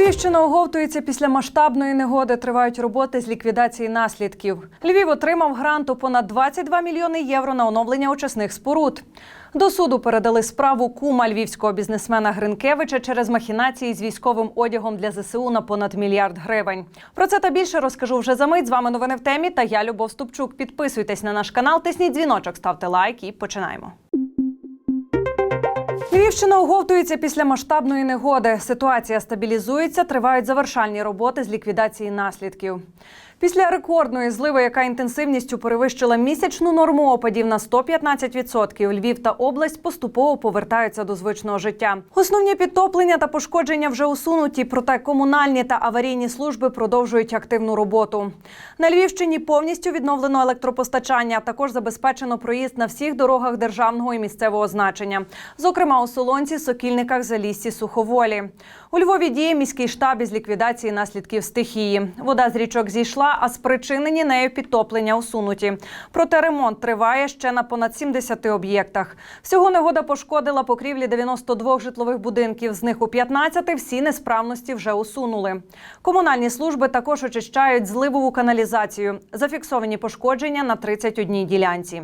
Львівщина оговтується після масштабної негоди. Тривають роботи з ліквідації наслідків. Львів отримав грант у понад 22 мільйони євро на оновлення очисних споруд. До суду передали справу кума львівського бізнесмена Гринкевича через махінації з військовим одягом для ЗСУ на понад мільярд гривень. Про це та більше розкажу вже за мить. З вами новини в темі. Та я Любов Ступчук. Підписуйтесь на наш канал, тисніть дзвіночок, ставте лайк і починаємо. Львівщина оговтується після масштабної негоди. Ситуація стабілізується, тривають завершальні роботи з ліквідації наслідків. Після рекордної зливи, яка інтенсивністю перевищила місячну норму опадів на 115%, Львів та область поступово повертаються до звичного життя. Основні підтоплення та пошкодження вже усунуті, проте комунальні та аварійні служби продовжують активну роботу. На Львівщині повністю відновлено електропостачання. Також забезпечено проїзд на всіх дорогах державного і місцевого значення, зокрема у Солонці, Сокільниках, Заліссі, Суховолі. У Львові діє міський штаб із ліквідації наслідків стихії. Вода з річок зійшла, а спричинені нею підтоплення усунуті. Проте ремонт триває ще на понад 70 об'єктах. Всього негода пошкодила покрівлі 92 житлових будинків. З них у 15 всі несправності вже усунули. Комунальні служби також очищають зливову каналізацію. Зафіксовані пошкодження на 31 ділянці.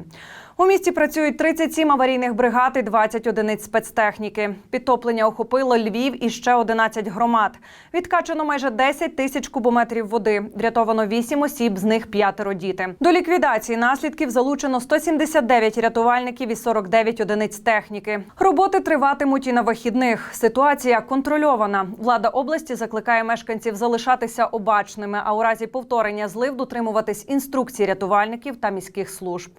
У місті працюють 37 аварійних бригад і 20 одиниць спецтехніки. Підтоплення охопило Львів і ще 11 громад. Відкачано майже 10 тисяч кубометрів води. Врятовано 8 осіб, з них п'ятеро діти. До ліквідації наслідків залучено 179 рятувальників і 49 одиниць техніки. Роботи триватимуть і на вихідних. Ситуація контрольована. Влада області закликає мешканців залишатися обачними, а у разі повторення злив дотримуватись інструкцій рятувальників та міських служб.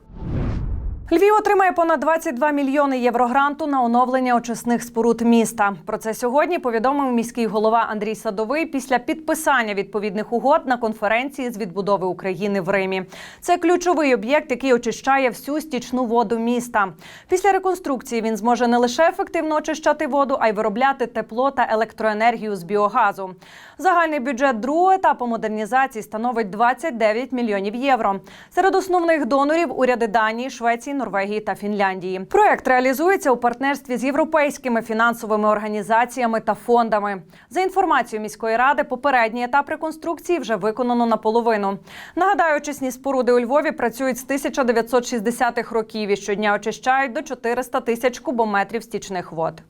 Львів отримає понад 22 мільйони євро гранту на оновлення очисних споруд міста. Про це сьогодні повідомив міський голова Андрій Садовий після підписання відповідних угод на конференції з відбудови України в Римі. Це ключовий об'єкт, який очищає всю стічну воду міста. Після реконструкції він зможе не лише ефективно очищати воду, а й виробляти тепло та електроенергію з біогазу. Загальний бюджет другого етапу модернізації становить 29 мільйонів євро. Серед основних донорів уряди Данії, Швеції, Норвегії та Фінляндії. Проект реалізується у партнерстві з європейськими фінансовими організаціями та фондами. За інформацією міської ради, попередній етап реконструкції вже виконано наполовину. Нагадаю, очисні споруди у Львові працюють з 1960-х років і щодня очищають до 400 тисяч кубометрів стічних вод.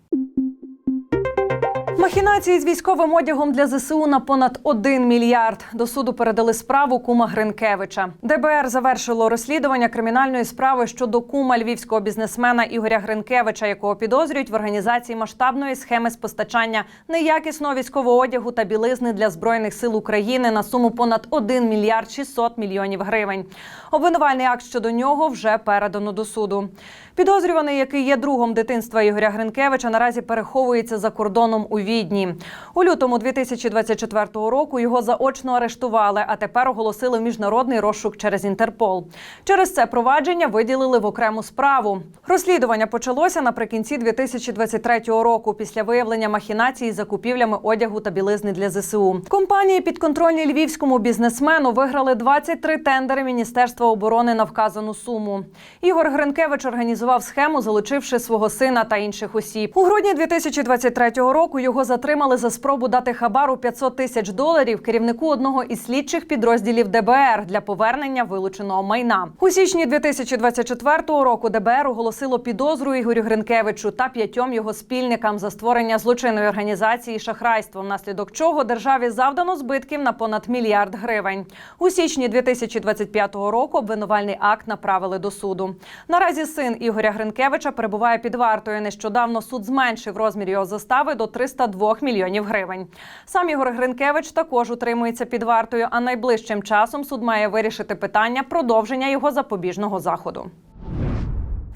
Махінації з військовим одягом для ЗСУ на понад 1 мільярд. До суду передали справу кума Гринкевича. ДБР завершило розслідування кримінальної справи щодо кума львівського бізнесмена Ігоря Гринкевича, якого підозрюють в організації масштабної схеми з постачання неякісного військового одягу та білизни для збройних сил України на суму понад 1 мільярд 600 мільйонів гривень. Обвинувальний акт щодо нього вже передано до суду. Підозрюваний, який є другом дитинства Ігоря Гринкевича, наразі переховується за кордоном у Відні. У лютому 2024 року його заочно арештували, а тепер оголосили міжнародний розшук через Інтерпол. Через це провадження виділили в окрему справу. Розслідування почалося наприкінці 2023 року після виявлення махінацій з закупівлями одягу та білизни для ЗСУ. Компанії підконтрольні львівському бізнесмену виграли 23 тендери Міністерства оборони на вказану суму. Ігор Гринкевич організував схему, залучивши свого сина та інших осіб. У грудні 2023 року його затримали за спробу дати хабару 500 тисяч доларів керівнику одного із слідчих підрозділів ДБР для повернення вилученого майна. У січні 2024 року ДБР оголосило підозру Ігорю Гринкевичу та п'ятьом його спільникам за створення злочинної організації шахрайство, внаслідок чого державі завдано збитків на понад мільярд гривень. У січні 2025 року обвинувальний акт направили до суду. Наразі син Ігоря Гринкевича перебуває під вартою. Нещодавно суд зменшив розмір його застави до 302 мільйонів гривень. Сам Ігор Гринкевич також утримується під вартою. А найближчим часом суд має вирішити питання продовження його запобіжного заходу.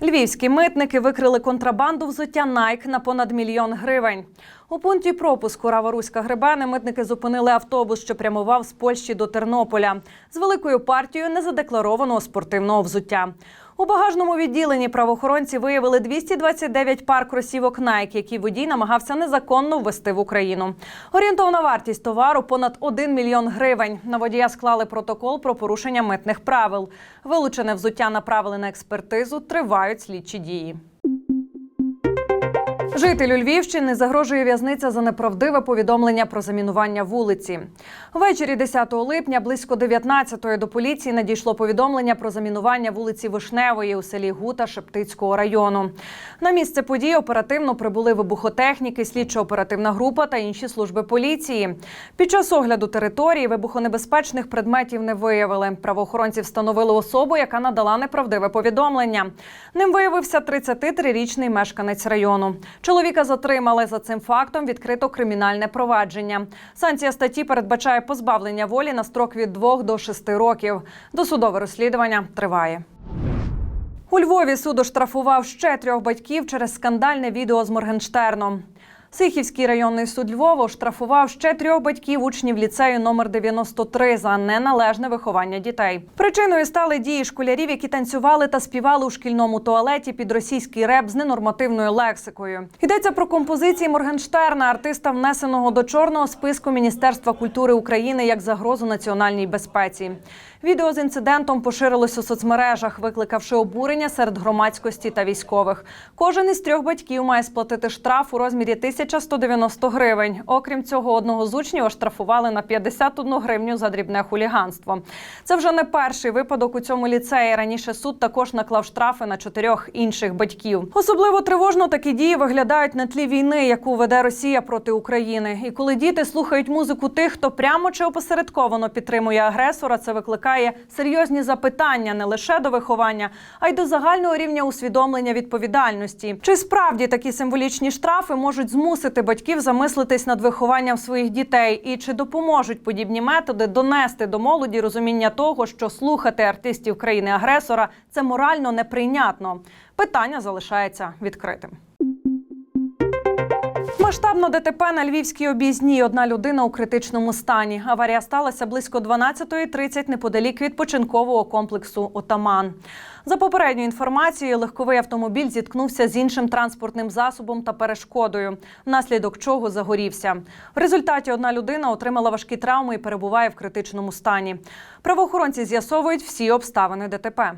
Львівські митники викрили контрабанду взуття Nike на понад мільйон гривень. У пункті пропуску Рава-Руська Гребени митники зупинили автобус, що прямував з Польщі до Тернополя з великою партією незадекларованого спортивного взуття. У багажному відділенні правоохоронці виявили 229 пар кросівок Nike, які водій намагався незаконно ввести в Україну. Орієнтовна вартість товару понад 1 мільйон гривень. На водія склали протокол про порушення митних правил. Вилучене взуття направили на експертизу. Тривають слідчі дії. Жителю Львівщини загрожує в'язниця за неправдиве повідомлення про замінування вулиці. Ввечері 10 липня близько 19-ї до поліції надійшло повідомлення про замінування вулиці Вишневої у селі Гута Шептицького району. На місце події оперативно прибули вибухотехніки, слідчо-оперативна група та інші служби поліції. Під час огляду території вибухонебезпечних предметів не виявили. Правоохоронці встановили особу, яка надала неправдиве повідомлення. Ним виявився 33-річний мешканець району. Чоловіка затримали за цим фактом. Відкрито кримінальне провадження. Санкція статті передбачає позбавлення волі на строк від 2 до 6 років. Досудове розслідування триває. У Львові суд оштрафував ще трьох батьків через скандальне відео з Моргенштерном. Сихівський районний суд Львова оштрафував ще трьох батьків учнів ліцею номер 93 за неналежне виховання дітей. Причиною стали дії школярів, які танцювали та співали у шкільному туалеті під російський реп з ненормативною лексикою. Йдеться про композиції Моргенштерна, артиста, внесеного до чорного списку Міністерства культури України як загрозу національній безпеці. Відео з інцидентом поширилось у соцмережах, викликавши обурення серед громадськості та військових. Кожен із трьох батьків має сплатити штраф у розмірі 1190 гривень. Окрім цього, одного з учнів оштрафували на 51 гривню за дрібне хуліганство. Це вже не перший випадок у цьому ліцеї. Раніше суд також наклав штрафи на чотирьох інших батьків. Особливо тривожно такі дії виглядають на тлі війни, яку веде Росія проти України. І коли діти слухають музику тих, хто прямо чи опосередковано підтримує агресора, це викликає серйозні запитання не лише до виховання, а й до загального рівня усвідомлення відповідальності. Чи справді такі символічні штрафи можуть змусити батьків замислитись над вихованням своїх дітей? І чи допоможуть подібні методи донести до молоді розуміння того, що слухати артистів країни-агресора це морально неприйнятно? Питання залишається відкритим. Масштабно ДТП на Львівській об'їзній. Одна людина у критичному стані. Аварія сталася близько 12.30 неподалік відпочинкового комплексу Отаман. За попередньою інформацією, легковий автомобіль зіткнувся з іншим транспортним засобом та перешкодою, внаслідок чого загорівся. В результаті одна людина отримала важкі травми і перебуває в критичному стані. Правоохоронці з'ясовують всі обставини ДТП.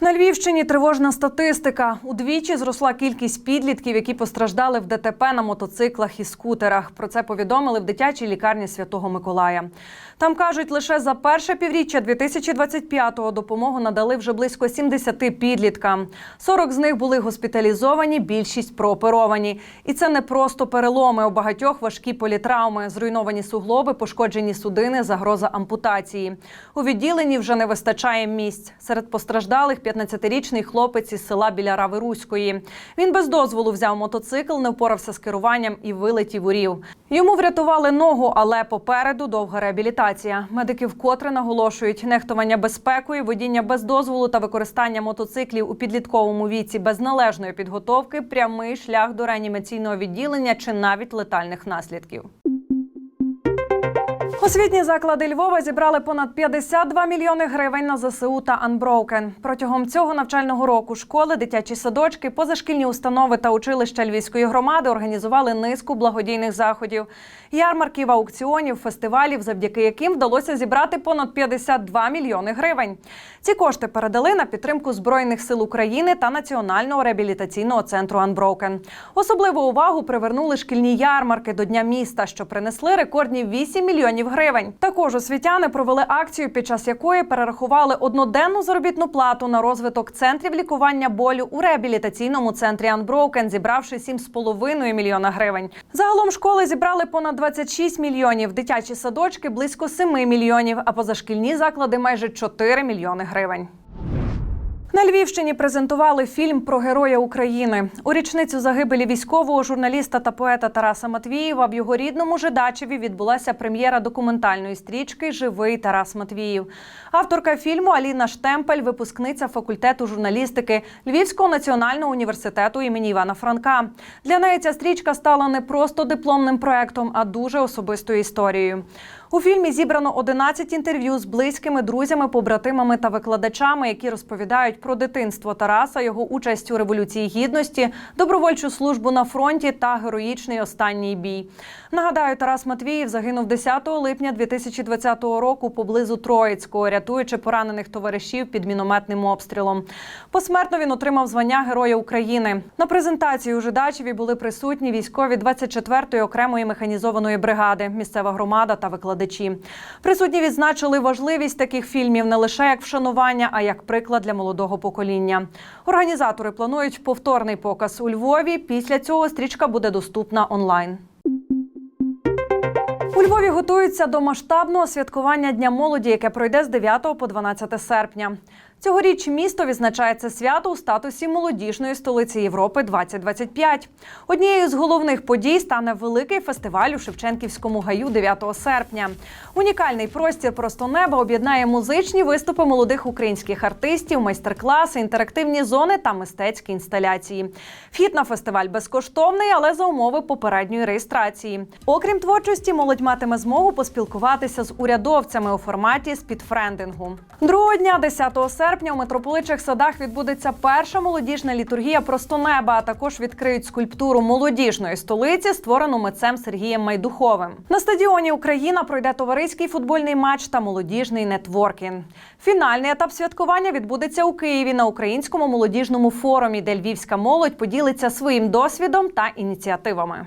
На Львівщині тривожна статистика. Удвічі зросла кількість підлітків, які постраждали в ДТП на мотоциклах і скутерах. Про це повідомили в дитячій лікарні Святого Миколая. Там кажуть, лише за перше півріччя 2025-го допомогу надали вже близько 70 підліткам. 40 з них були госпіталізовані, більшість прооперовані. І це не просто переломи. У багатьох важкі політравми, зруйновані суглоби, пошкоджені судини, загроза ампутації. У відділенні вже не вистачає місць. Серед постраждалих 15-річний хлопець із села біля Рави Руської. Він без дозволу взяв мотоцикл, не впорався з керуванням і вилетів у рів. Йому врятували ногу, але попереду довга реабілітація. Медики вкотре наголошують, нехтування безпекою, водіння без дозволу та використання мотоциклів у підлітковому віці без належної підготовки прямий шлях до реанімаційного відділення чи навіть летальних наслідків. Освітні заклади Львова зібрали понад 52 мільйони гривень на ЗСУ та Unbroken. Протягом цього навчального року школи, дитячі садочки, позашкільні установи та училища Львівської громади організували низку благодійних заходів, ярмарків, аукціонів, фестивалів, завдяки яким вдалося зібрати понад 52 мільйони гривень. Ці кошти передали на підтримку збройних сил України та національного реабілітаційного центру Unbroken. Особливу увагу привернули шкільні ярмарки до Дня міста, що принесли рекордні 8 мільйонів гривень. Також освітяни провели акцію, під час якої перерахували одноденну заробітну плату на розвиток центрів лікування болю у реабілітаційному центрі Unbroken, зібравши 7,5 мільйона гривень. Загалом школи зібрали понад 26 мільйонів, дитячі садочки близько 7 мільйонів, а позашкільні заклади майже 4 мільйони гривень. На Львівщині презентували фільм про героя України. У річницю загибелі військового журналіста та поета Тараса Матвієва в його рідному Жидачеві відбулася прем'єра документальної стрічки Живий Тарас Матвіїв. Авторка фільму Аліна Штемпель, випускниця факультету журналістики Львівського національного університету імені Івана Франка. Для неї ця стрічка стала не просто дипломним проектом, а дуже особистою історією. У фільмі зібрано 11 інтерв'ю з близькими, друзями, побратимами та викладачами, які розповідають про дитинство Тараса, його участь у революції гідності, добровольчу службу на фронті та героїчний останній бій. Нагадаю, Тарас Матвіїв загинув 10 липня 2020 року поблизу Троїцького, рятуючи поранених товаришів під мінометним обстрілом. Посмертно він отримав звання Героя України. На презентації у Жидачеві були присутні військові 24-ї окремої механізованої бригади, місцева громада та викладачі. Присутні відзначили важливість таких фільмів не лише як вшанування, а як приклад для молодого покоління. Організатори планують повторний показ у Львові. Після цього стрічка буде доступна онлайн. У Львові готуються до масштабного святкування Дня молоді, яке пройде з 9 по 12 серпня. Цьогоріч місто відзначає це свято у статусі молодіжної столиці Європи 2025. Однією з головних подій стане великий фестиваль у Шевченківському гаю 9 серпня. Унікальний простір просто неба об'єднає музичні виступи молодих українських артистів, майстер-класи, інтерактивні зони та мистецькі інсталяції. Вхід на фестиваль безкоштовний, але за умови попередньої реєстрації. Окрім творчості, молодь матиме змогу поспілкуватися з урядовцями у форматі спідфрендингу. Другого дня, 10 серпня, у митрополичих садах відбудеться перша молодіжна літургія просто неба. А також відкриють скульптуру молодіжної столиці, створену митцем Сергієм Майдуховим. На стадіоні Україна пройде товариський футбольний матч та молодіжний нетворкінг. Фінальний етап святкування відбудеться у Києві на українському молодіжному форумі, де львівська молодь поділиться своїм досвідом та ініціативами.